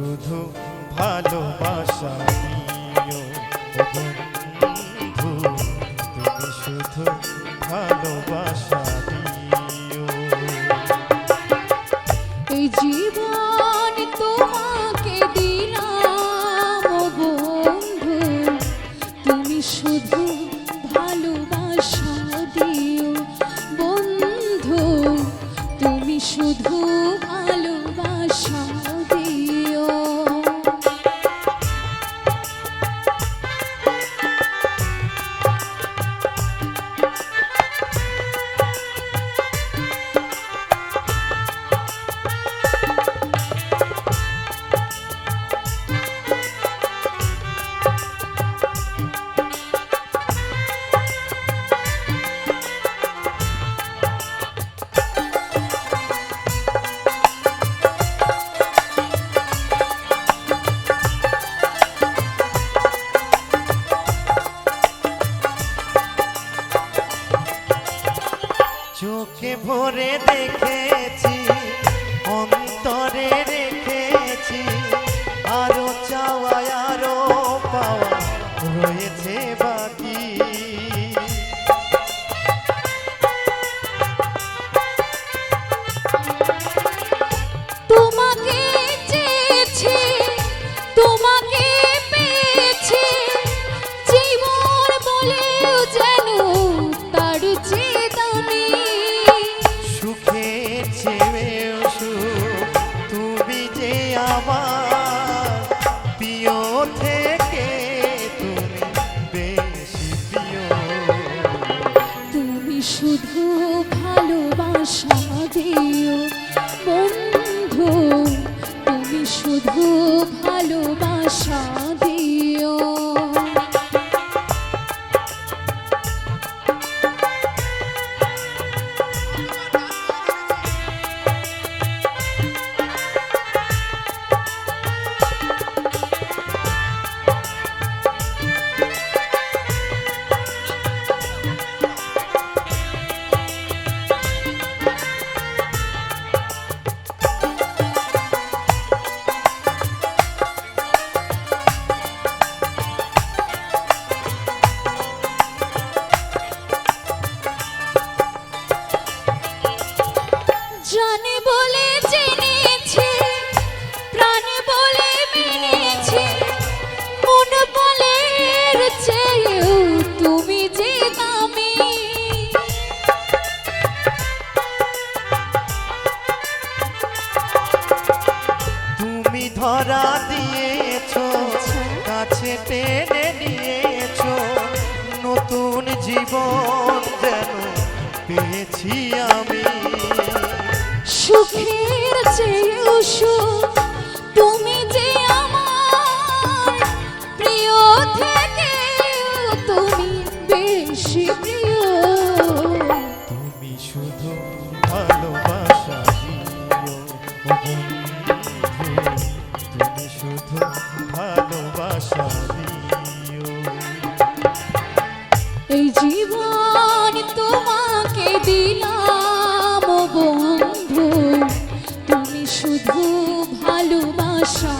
শুধু ভালোবাসা এই বন্ধু শুধু ভালোবাসা বন্ধু শুধু ভালোবাসা চোখে ভরে দেখেছি অন্তরে রেখেছি প্রিয় ধরা দিয়েছ, কাছে টেনে নিয়েছো, নতুন জীবন যেন পেয়েছি আমি। সুখের চেয়েও সুখ, তুমি যে আমার প্রিয় থেকে তুমি বেশি প্রিয়। জীবন তোমাকে দিলাম বন্ধু তুমি শুধু ভালোবাসা